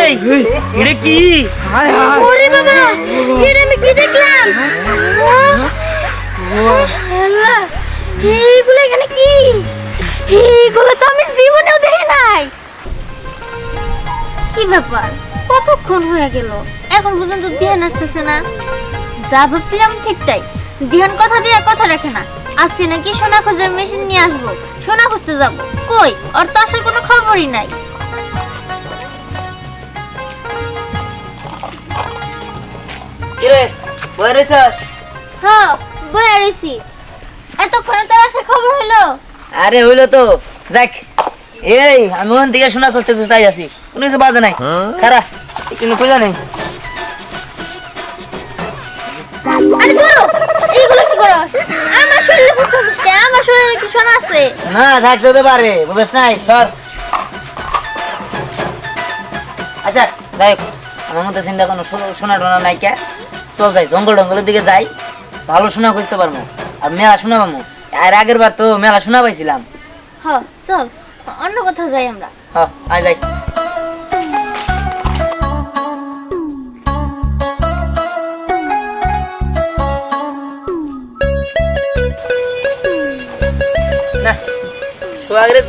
এই এটা কি? ওরে বাবা এটা আমি কি দেখলাম? এইগুলো এখানে কি? এইগুলো তো আমি জীবনেও দেখি নাই। কি ব্যাপার? কতক্ষণ হয়ে গেল? এখন পর্যন্ত ধ্যান আসতেছে না। যা ভাবছিলাম ঠিকটাই। ধ্যান কথা দিয়ে কথা রাখে না। আসছে নাকি সোনা খোঁজার মেশিন নিয়ে আসব। সোনা খুঁজতে যাব। কই? ওর তো আসার কোনো খবরই নাই। কিরে বই রেছস হ্যাঁ বয়ে রয়েছি এতক্ষণে তোর আসার খবর হলো? আরে হইল তো। দেখ এই আমি ওখান থেকে শোনা খুঁজতে খুঁজতে আসি কোনো কিছু বাজে নাই। খারা কিন্তু খোঁজা নেই আরে ধরো এইগুলো কি করো আমার শরীরে বুঝতেছিস আমার শরীরে কি শোনা আছে? না থাকতে হতে পারে। বুঝছ নাই সর। আচ্ছা যাই হোক, আমার মধ্যে চিন্তা কোনো শো- সোনা টোনা নাই কে? চল যাই জঙ্গল টঙ্গলের দিকে যাই। ভালো শোনা খুঁজতে পারব। আর মেলা শোনা পাবো। আর আগের বার তো মেলা শোনা পাইছিলাম। হ চল অন্য কোথাও যাই আমরা। হ্যাঁ আয় যাই।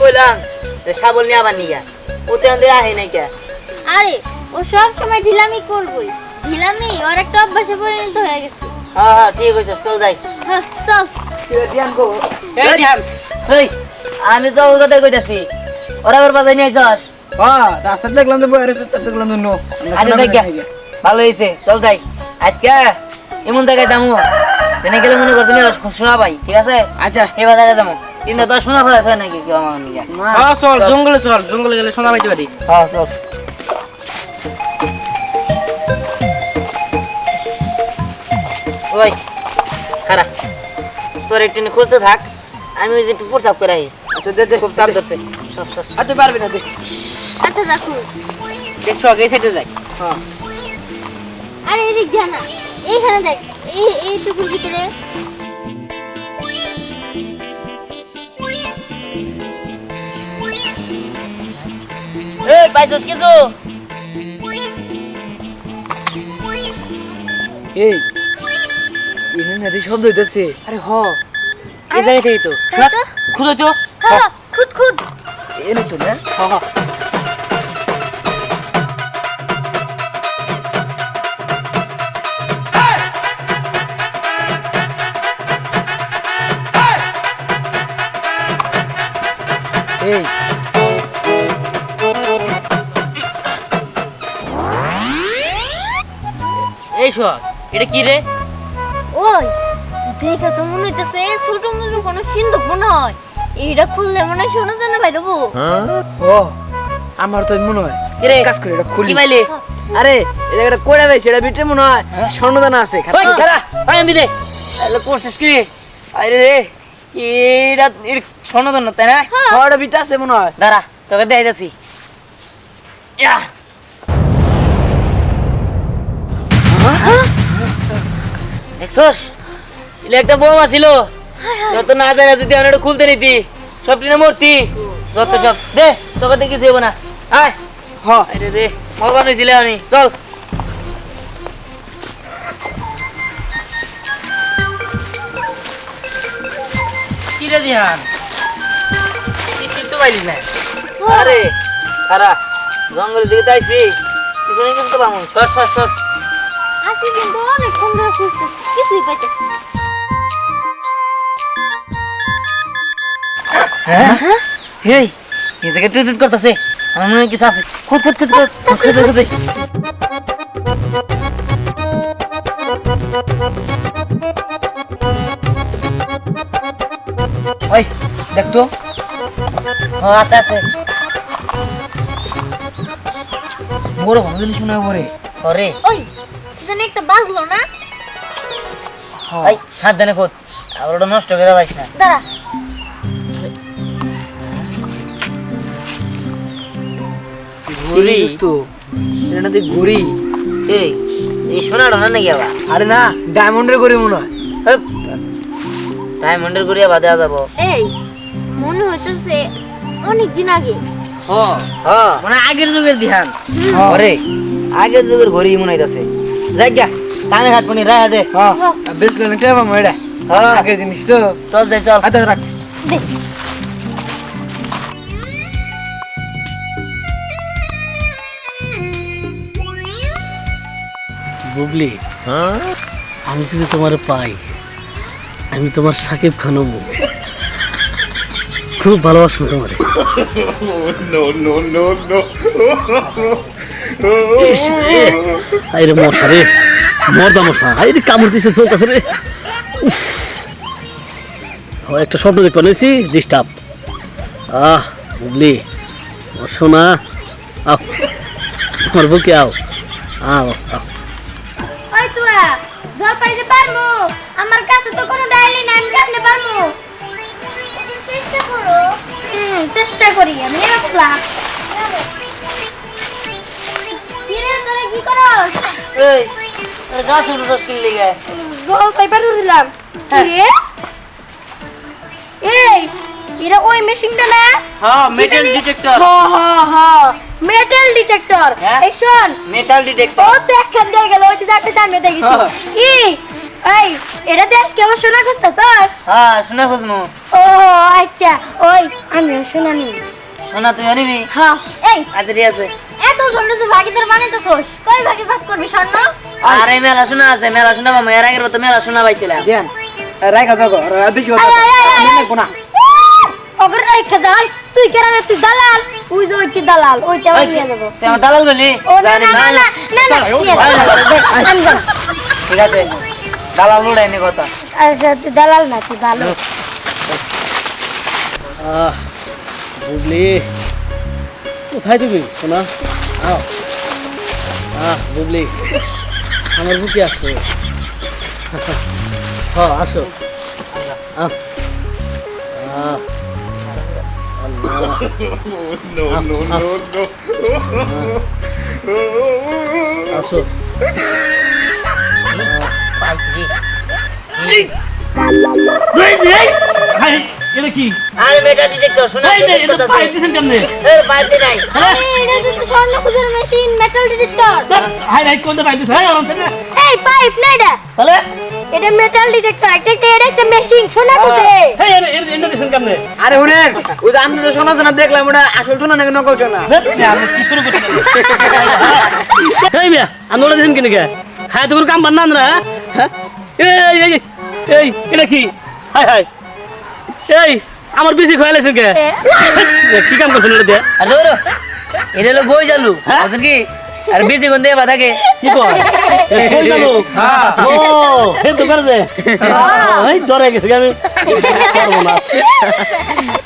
কইলাম নিয়ে আবার নিয়ে ওতে আনতে আহে নাই কে? আরে ও সব সময় ঢিলামি করবই। ঢিলামি ওর একটা অভ্যাসে পরিণত হয়ে গেছে। হ্যাঁ হ্যাঁ ঠিক আছে চল যাই। হ্যাঁ চল। এই ধ্যান এই আমি তো কথাই কইতাছি। ওরা ওর বাজাই নিয়ে যাস। হ্যাঁ রাস্তা দেখলাম তো বয়ে রয়েছে তার দেখলাম তো নো। আচ্ছা দেখ। গিয়া। ভালো হয়েছে চল যাই। আজকে এমন জায়গায় যাব জেনে গেলে মনে করছি মেলা শোনা পাই ঠিক আছে? আচ্ছা। এবার জায়গায় যাব কিন্তু তোর শোনা হয় নাকি কেউ আমার নিয়ে? হ্যাঁ চল জঙ্গলে চল জঙ্গলে গেলে শোনা পাইতে পারি। হ্যাঁ চল। ওই খারাপ তোর একটু খুঁজতে থাক আমি ওই যে প্রসাব করে আই। আচ্ছা দে দে। খুব চাপ ধরছে। সব সব আর তুই পারবি না তুই আচ্ছা দেখো দেখছ আগে সাইডে যাই। হ্যাঁ। আরে এদিক যা না। এইখানে দেখ এই এইটুকুর ভিতরে। এই পাইছস কিছু? এই। এখানে নাকি শব্দ হইতেছে। আরে হ। এই জায়গাতেই তো তাই তো? খুঁজো হ্যাঁ খুদ খুদ এনে তো না। হ হ। এই। এই শোক এটা কি রে? ওই দেখা তো মনে হইতেছে ছোট মতো কোনো সিন্ধুক মনে হয়। এইটা খুললে মনে হয় শোনা যায় না ভাই দেবো ও আমার তো মনে হয় রে কাজ করে এটা খুলি। কি আরে এই জায়গাটা করে ভাই সেটা ভিতরে মনে হয় স্বর্ণদানা আছে ওই খারা ওই আমি দে। তাহলে করছিস কি? আরে রে এটা এটা স্বর্ণধন্য তাই না? খাওয়াটা ভিতরে আছে মনে হয়। দাঁড়া তোকে দেখাই যাচ্ছি ইয়া। দেখছস? এটা একটা বোমা ছিল। যত না জানা যদি আমি এটা খুলতে নিতি সব টিনে মূর্তি। যত সব দে তোকে দেখি যাব না। আয়। হ রে মরবান হয়েছিল আমি। চল। কি রে দিহান? কিছু তো পাইলি না? আরে খারা জঙ্গলের দিকে তাইছি পিছনে কিন্তু পাবো সর সর সর। আসি কিন্তু ধরে খুঁজতেছি কিছুই পাইতেছি না হ্যাঁ এই এই জায়গায় টুট করতেছে। আমার মনে হয় কিছু আছে। খুদ খুদ খুদ খুদ খুদ খুদ ওই, দেখ তো। আছে আছে। বড় কোনো জিনিস শোনা পরে ওরে। ওই এই সাবধানে খোদ আবার ওটা নষ্ট করে পাইস না। দাঁড়া। ঘুড়ি? তো এটা নাকি ঘুড়ি এই না নাকি আবার? আরে না ডায়মন্ডের ঘুড়ি মনে হয়। ডায়মন্ডের গুড়িয়া বাদে যাব। এই মনে হইতেছে অনেক দিন আগে। ও হ্যাঁ মানে আগের যুগের ধ্যান। ওরে আগের যুগের ঘড়ি মনে হইতাছে। যাই গা কানে হাত পনি রায়া দে। হ্যাঁ বেশ করে টেবা মেডা হ্যাঁ। আগের জিনিস তো। চল যাই চল। হাতে রাখ। বুবলি আমি যদি তোমার পাই আমি তোমার সাকিব খান খুব ভালোবাসবো তোমার। আরে মশা রে। মর্দা মশা আরে কামড় দিছে চলতেছে রে। উফ। ও, একটা স্বপ্ন দেখতে নিয়েছি ডিস্টার্ব আহ বুবলি ও শোনা আও আমার বুকে আও। আও আও। ওই জল পাইতে পারমু? আমার কাছে তো কোনো ডায়লি নাই আমি কেমনে পারমু? চেষ্টা করো। হুম চেষ্টা করি আমি রাখলাম কিরে তোরা কি করস? এই গাছ উঠে কিল লিগে জল পাইপার দিলাম কিরে এই এটা ওই মেশিনটা না হ্যাঁ মেটাল ডিটেক্টর হ হ হ মেটাল ডিটেক্টর? এই শোন মেটাল ও তো একখান দিয়ে গেল ওই যে যাকে জানিয়ে দেখি। এই এটা যে আজকে খুঁজতেছস হ্যাঁ খুঁজমু ও আচ্ছা ওই আমিও শোনা নি শোনা তুই আনিবি হ্যাঁ এই এত জলদি ভাগিদার বানাইতেছস কই ভাগে ভাগ করবি স্বর্ণ আর মেলা শোনা আছে মেলা শোনা বামু এর আগের তো মেলা শোনা পাইছিলাম। ধ্যান রাখা যাও বেশি কথা আয়, আয়, আয়, আয়, আয়। না ওগর রেখে যাই তুই কেন রে তুই দালাল? ওই যে ওই কি দালাল ওইটা আমি নিয়ে যাব আমার দালাল বলি জানি না না না না না। ঠিক আছে দালাল লড়াইনি কথা। আচ্ছা তুই দালাল না তুই ভালো। আহ বুবলি। কোথায় তুমি শোনা আও আহ বুবলি। আমার বুকে আসো হ্যাঁ আসো। আহ। আহ। আল্লাহ। আসো। পাইছি এটা কি? আরে মেটাল ডিটেক্টর শোনা দিছেন কেমনে? এর বাইতে নাই। আরে এটা তো স্বর্ণ খুঁজের মেশিন মেটাল ডিটেক্টর হাই হাই কোনটা পাইতেছ? হাই আরাম থেকে এই পাইপ না এটা? তাহলে? এটা মেটাল ডিটেক্টর একটা একটা এটা একটা মেশিন শোনা খুঁজে হেই এর এর এন্ড দিছেন কেমনে? আরে শুনেন ওই যে আমি তো শোনা শোনা দেখলাম ওটা আসল শোনা নাকি নকল শোনা? আমি কি শুরু করছি? এই মিয়া আমি ওটা দিছেন কিনে খায় তো কাম বান্না না হ্যাঁ? এই এই এই, এই এটা কি? হাই হাই। এই আমার বেশি খয়ালাইছেন কে? কি কাম করছেন এটা দিয়ে আর ধরো এটা হলো গই জালু হ্যাঁ? বুঝছেন কি? আর বেশি কোন দেবা থাকে। কি গেল ও হে। তো করে দে এই ডরে গেছে আমি।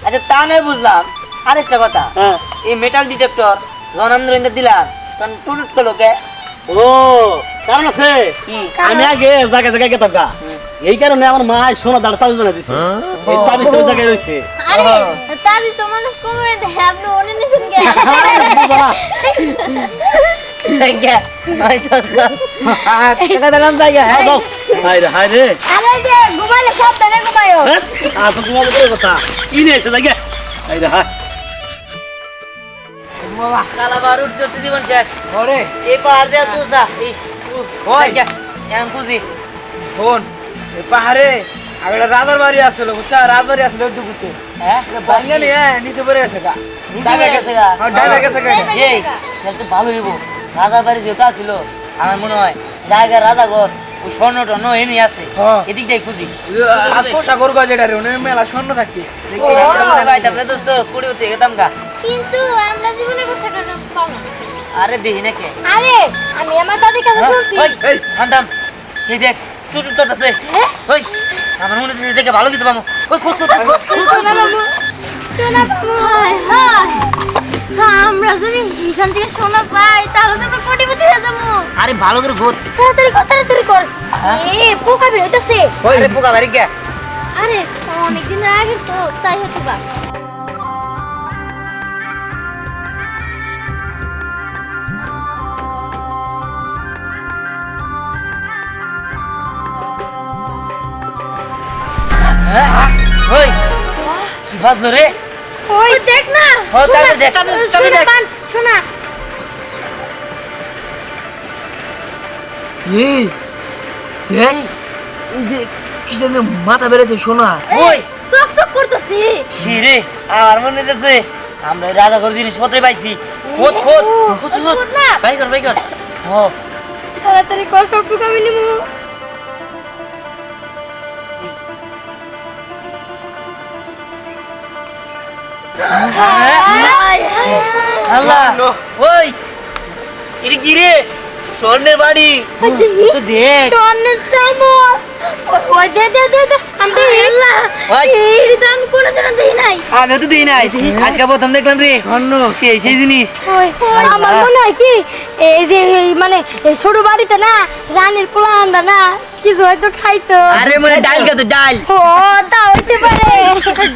আচ্ছা তা নয় বুঝলাম আরেকটা কথা। হ্যাঁ এই মেটাল ডিটেক্টর ধরে দিলাম তখন টুটুট করল কে ও কারণ আছে। কি? আমি আগে জায়গা জায়গায় গেতাম গা এই কারণে আমার মা সোনা দাঁড় তাবিজ বানা দিছে এই তাবিজ ওই জায়গায় রয়েছে। আরে তাবি তো মানুষ কোমরে দেয় আপনি ওনে নিছেন কে? চল চল। টাকা দিলাম জায়গা। হ্যাঁ হাই রে হাই রে। আরে যে ঘুমালে সাবধানে ঘুমায়ো হ্যাঁ? আর তো কথা। কি জায়গা? হাই রে হাই। কালাবার উঠতে উঠতে জীবন শেষ। ওরে এই পাহাড় যা তুসা ইস ওই। জায়গা। এখন খুঁজি ফোন এই পাহাড়ে আগে একটা রাজার বাড়ি আসলো বুঝছা? রাজবাড়ি আসলো একটু ঘুরতে হ্যাঁ? বাঙালি হ্যাঁ নিচে পড়ে গেছে গা। নিচে গেছে গা? হ্যাঁ, গেছে গা এই তাহলে ভালো হইব। রাজার বাড়ি আসছিল আমার মনে হয় জায়গা রাজা ঘর ওই স্বর্ণ টর্ণ এনে আছে। হ্যাঁ। এদিক দিয়ে খুঁজি। ওর গজ এটা রে মেলা স্বর্ণ থাকতে ভাই তারপরে দোস্ত কুড়ি উঠে গেতাম গা। কিন্তু আমরা জীবনে কোনো পাবো না। আরে দেখি নাকি আরে আমি আমার দাদির কাছে শুনছি। এই। থাম থাম। এই দেখ করতেছে হ্যাঁ? ওই আমার মনে হচ্ছে দেখে ভালো কিছু পাবো। ওই খুঁজ খুঁজ খুঁজ, খুঁজ, খুঁজ, খুঁজ। সোনা বাবু হায় হায়। হ্যাঁ আমরা যদি এখান থেকে সোনা পাই তাহলে তো আমরা কোটিপতি হয়ে যাব। আরে ভালো করে ঘুর। তাড়াতাড়ি কর তাড়াতাড়ি কর। এ পোকা বের হইতাছে আরে পোকা গে আরে অনেকদিন আগে তো তাই হতো বা ওই কি বাজলো রে? ওই দেখ না ও, তাড়াতাড়ি দেখ, তাড়াতাড়ি শোনা দেখ। শোনা। এই দেখ এই যে কি জানি মাথা বেড়েছে শোনা। ওই। চক চক করতেছি। আমার মনে হচ্ছে আমরা রাজা ঘর জিনিসপত্রে পাইছি। খোদ খোদ খোদ না। তাড়াতাড়ি আমি নিবো। আল্লাহ ওই এটা কি রে? স্বর্ণের বাড়ি। তো দেখ। টনের চামচ ওই দে দে দে দে। আমি আল্লাহ ওই। এই কোনোদিনও দেই নাই। আমি তো দিই নাই। আজকে প্রথম দেখলাম রে। অন্য সেই সেই জিনিস। আমার মনে হয় কি এই যে এই মানে এই ছোট বাড়িতে না রানীর পোলাহানরা না কিছু হয়তো খাইতো? আরে মানে ডাল খাতো ডাল। ও তা হইতে পারে।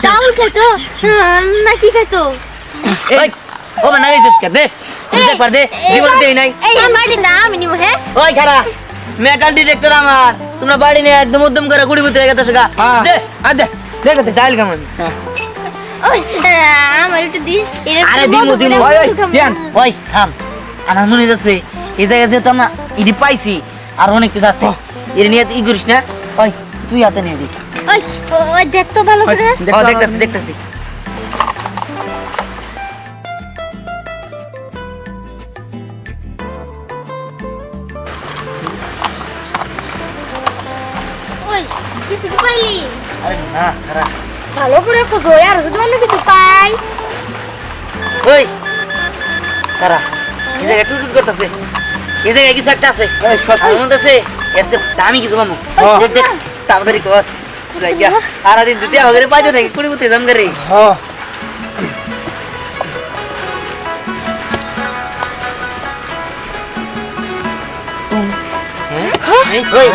ডাউল খাইতো না কি ওই ও বানা গেছিস কে দে দেখ পার দে জীবনে দেই নাই। এই বাড়িতে আমি নিবো হ্যাঁ? ওই খারা মেটাল ডিটেক্টর আমার। তোমরা বাড়ি নিয়ে একদম উদ্যম করে কুড়ি বুতে গেছে গা। হ্যাঁ। দে আর দে দেখ দে ডাল কেমন ওই আমার একটু দিস আরে দিমু, দিমু। ওই, ওই থাম। আমার মনে যাচ্ছে এই জায়গায় যেহেতু আমরা ইডি পাইছি আর অনেক কিছু আছে এর নিয়ে ই করিস না। ওই তুই হাতে নিয়ে দি। ওই ওই দেখ তো ভালো করে। ও দেখতেছি দেখতেছি। কিছু পাইলি? আরে না খারাপ। ভালো করে খোঁজো আর যদি অন্য কিছু পাই? ওই কারা এই জায়গায় টুট করতেছে। এই জায়গায় কিছু একটা আছে। সব- আছে চেয়ে দামি কিছু কামু। দেখ দেখ তাড়াতাড়ি কর। জায়গা সারাদিন যদি পাইতে থাকি কুড়ি জাম করে হ্যাঁ হ্যাঁ? ওই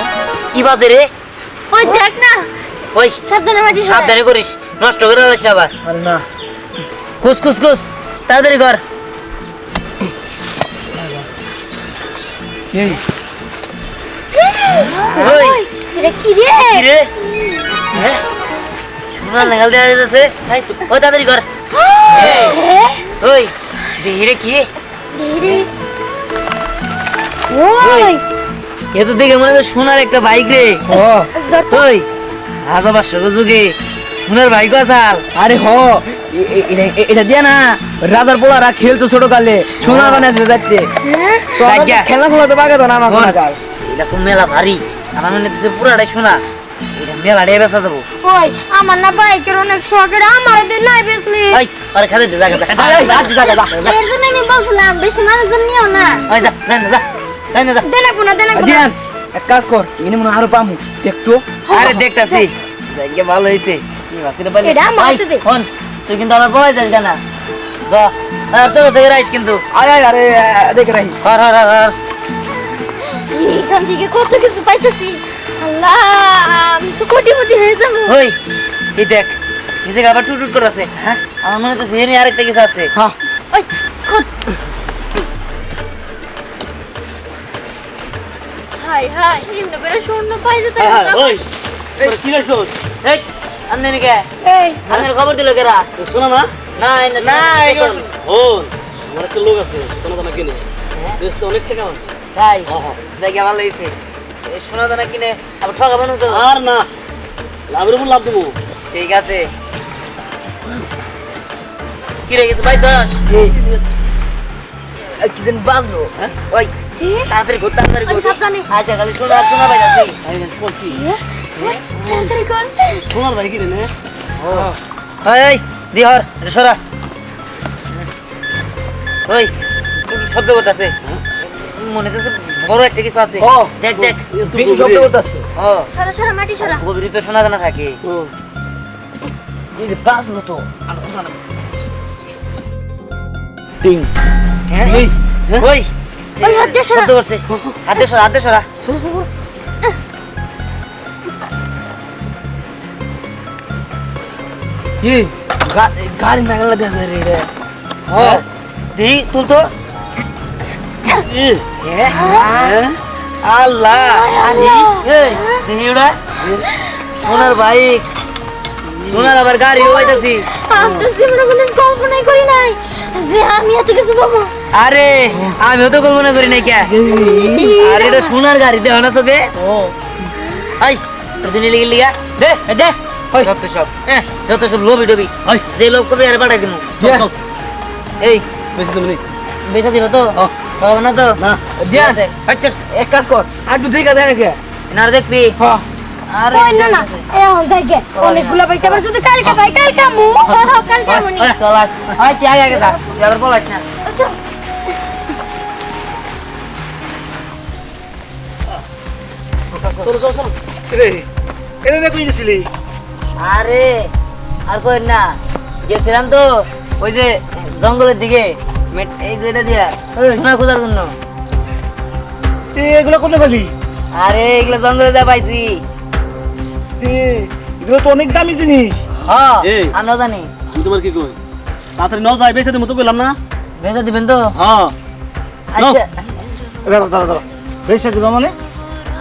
কি বাজে রে? ওই দেখ না। ওই সাবধানে মাঝি সাবধানে করিস। নষ্ট করে দিস না আবার। না। তাড়াতাড়ি কর। এই ওই। ওই এটা কি রে? কি রে? হ্যাঁ? সোনার নাগাল দেওয়া যাচ্ছে তাই তো তাড়াতাড়ি কর। হ্যাঁ? ওই দেখি কি। রে। ওই এ তো দেখে মনে হয় সোনার একটা বাইক রে। ওই পাঁচশো যুগে সোনার বাইক আসাল আরে। হ এটা- দিয়া না রাজার পোলারা খেলতো ছোট কালে সোনা বানাইছিল যাচ্ছে হ্যাঁ? খোলা তো বাগে তো না আমার এটা তো মেলা ভারী। আমার মনে হচ্ছে পুরাটাই সোনা। এটা মেলা ডে বেসা যাব। ওই আমার না বাইকের অনেক শখের আমার দিন নাই বেশলি ওই আরে খাতে দে জায়গা আরে, যা, যা, যা, যা, যা। এর জন্য আমি বলছিলাম বেশি মানুষজন নিও না। ওই যা যা যা যা যা, দেনা কোনা দেনা কোনা এক কাজ কর ইনি মনে আরও পামু। দেখতো? আরে দেখতাছি। জায়গা ভালো হয়েছে কি ভাবছিলে বলে এটা আমার দে। ফোন তুই কিন্তু আমার পড়াই যাস না যা আর চলো থেকে রাইস কিন্তু। আরে আরে, দেখে হর হর হর হর। এখান থেকে কত কিছু পাইতেছি? আল্লাহ আমি তো কোটিপতি হয়ে যাব। ওই এই দেখ এই জায়গা আবার টুট টুট করতেছে হ্যাঁ? আমার মনে হচ্ছে এনে আরেকটা কিছু আছে। হ্যাঁ ওই খোদ। হাই হাই এমনি করে শূন্য পাইতে তাই ওই কি রাখছস এই আন্নে নিকে এই। আন্নের খবর দিল কেরা? শোনা না না না ও আমার একটা লোক আছে কিনে বেশ অনেক টাকা তাই? জায়গা ভালো হয়েছে এই সোনা দানা কিনে আবার ঠকাবো না তো। আর না লাভের উপর লাভ দেবো। ঠিক আছে। কি রে কিছু পাইছস? এই কি যেন বাজলো। হ্যাঁ? ওই তাড়াতাড়ি ঘুর তাড়াতাড়ি ওই ঘুর। সাবধানে। আচ্ছা খালি যাচ্ছি। কি? তাড়াতাড়ি কর। সোনার ভাই কিনে নে। ও। ওই ওই হর এটা সরা। ওই শব্দ করতেছে? মনে হচ্ছে বড় একটা কিছু আছে। দেখ দেখ। বেশি শব্দ করতেছে। ও। সরা সরা মাটি সরা। গভীর তো সোনা দানা থাকে। এই যে বাজলো তো আর কোথা না। টিং। হ্যাঁ? এই, ওই ওই হাত দিয়ে সরা। শব্দ করছে। হাত দিয়ে সরা হাত দিয়ে সরা। শোনো শোনো এই গা- এই গাড়ি নাগাল দেখা যায় রে। এটা। ও দি তুল তো হ্যাঁ? আল্লাহ। এই সোনার বাইক। সোনার আবার গাড়ি হইতাছি আমি তো জীবনে কোনদিন কল্পনাই করি নাই যে আমি এত কিছু পাবো। আরে আমিও তো কল্পনা করি নাই কে। আরে এটা সোনার গাড়ি দেহ না চোখে? ও। আই প্রতিদিন লিগে লিগা দে ওই সব হ্যাঁ যত সব লোভি ডবি। যে লোভ করবে আরে পাঠাই দিমু। চল এই বেশি তুমি বেচা দিব তো? না তো? না। দিয়া। আছে আচ্ছা এক কাজ কর। আর দেখা যায় নাকি? না দেখবি? হ্যাঁ আরে ওই না না। এখন থেকে অনেকগুলো পয়সা আবার শুধু কালকে ভাই কালকে আমু। কালকে আমুনি চল আয়। আয় আগে আগে যা। আবার বলাস না। চল চল চল। রে এটা না কই গেছিলি? আরে আর কই না। গেছিলাম তো ওই যে জঙ্গলের দিকে। এই যে এটা দিয়া এই। সোনা খোঁজার জন্য। এগুলো কোনে পালি? আরে এগুলো জঙ্গলে যা পাইছি। এগুলো তো অনেক দামি জিনিস। হ্যাঁ। আমরা জানি। তোমার কি কই? তাড়াতাড়ি ন যাই বেঁচে মতো পেলাম না? ভেজা দিবেন তো? হ্যাঁ আচ্ছা। দাঁড়া দাঁড়া দাঁড়া। বেশি দিবা মানে?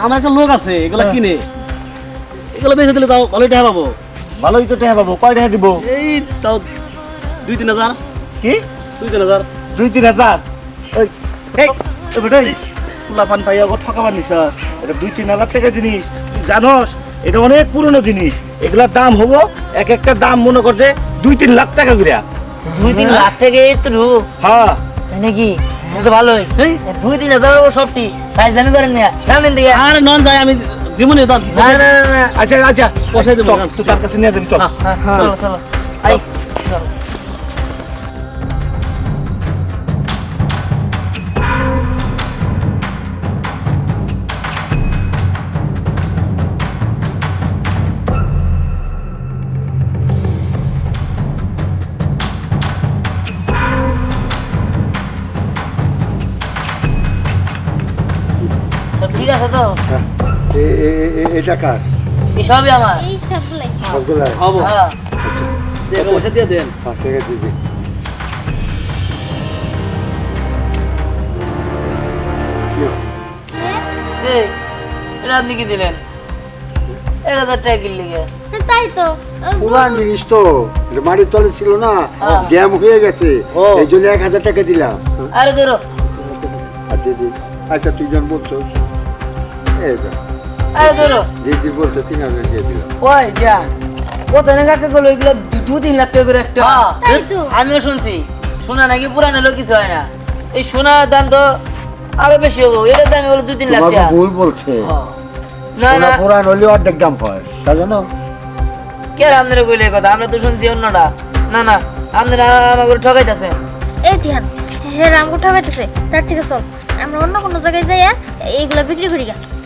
আমার একটা লোক আছে এগুলা হ্যাঁ। কিনে। এগুলো বেঁচে দিলে তাও ভালোই টাকা পাবো। ভালোই তো টাকা পাবো। কয় টাকা দিব? এই তাও দুই তিন হাজার। কি? দুই তিন হাজার। দুই তিন হাজার। ঠকাবার নিস এটা দুই তিন হাজার টাকা জিনিস। তুই জানস এটা অনেক পুরনো জিনিস। এগুলার দাম হব এক একটা দাম মনে দুই তিন লাখ টাকা দুই তিন লাখ হ্যাঁ। তাই নাকি? তাহলে তো ভালোই। দুই তিন হাজার সবটি। তাই জামি করেন মিয়া। সামনের দিকে। আর নন যাই আমি দিমুনি তার না না না না আচ্ছা আচ্ছা। পয়সা দেবো, তুই তার কাছে নিয়ে যাবি চল। হ্যাঁ, চলো চলো। আই। ঠিক আছে তো? এটা কার? এই সবই আমার। এই সবগুলাই। হব। হ্যাঁ পয়সা দিয়ে দেন। হ্যাঁ, ঠিক আছে দিদি। এটা আপনি কি দিলেন? এক হাজার টাকা কিনলি তাই তো। পুরান জিনিস তো। মাটির তলে ছিল না। হ্যাঁ। ড্যাম হয়ে গেছে। ও। এই জন্য এক হাজার টাকা দিলাম। আরে ধরো। আচ্ছা দিদি। আচ্ছা তুই যখন বলছো আরে ধরো। যে তুই বলছো তিন হাজার দিয়ে দিলাম। ওই যা। কত না কাকে গেলো এগুলো দু তিন লাখ টাকা করে একটা। হ্যাঁ, তো। আমিও শুনছি। সোনা নাকি পুরানো হলেও কিছু হয় না। এই সোনার দাম তো আরও বেশি হব। এটার দাম হলো দুই তিন লাখ টাকা। ভুল বলছে। না না। সোনা হলে অর্ধেক দাম হয় তা জানো? কে আপনারা কইলে কথা? আমরা তো শুনছি অন্যটা না না আপনারা আমাকে ঠকাইতেছে। এই ধ্যান হে রামকো ঠকাইতেছে। তার থেকে চল। আমরা অন্য কোনো জায়গায় যাইয়া এইগুলা বিক্রি করি গা। হ্যাঁ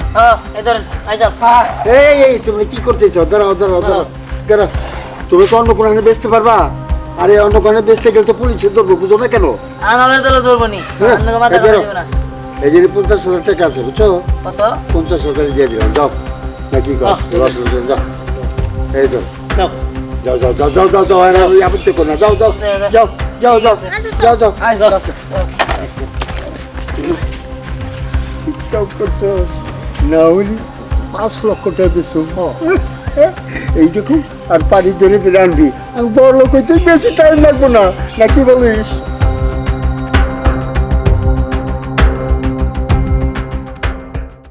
এই এই তুমি কি করতেছ? দাঁড়াও দাঁড়াও দাঁড়াও দাঁড়াও। তুমি তো অন্য কোরআনে বেচতে পারবা? আরে অন্য কোরআনে বেচতে গেলে তো পুলিশে ধরবো বুঝো না কেন? আমাদের তো ধরবো নি। হ্যাঁ, এই যে পঞ্চাশ হাজার টাকা আছে বুঝছ? কত? পঞ্চাশ হাজার দিয়ে দিলাম যাও। না কি কর? রস রস যাও। এই তো যাও। যাও যাও যাও যাও যাও আপত্তি করো না। যাও যাও যাও যাও যাও যাও যাও। যাও। করছ? না হলে পাঁচ লক্ষ টাকা বেশি এইটুকু, আর পানি ধরে ধরে আনবি আমি বড় লোক হইতে বেশি টাইম লাগবো না। নাকি বলিস?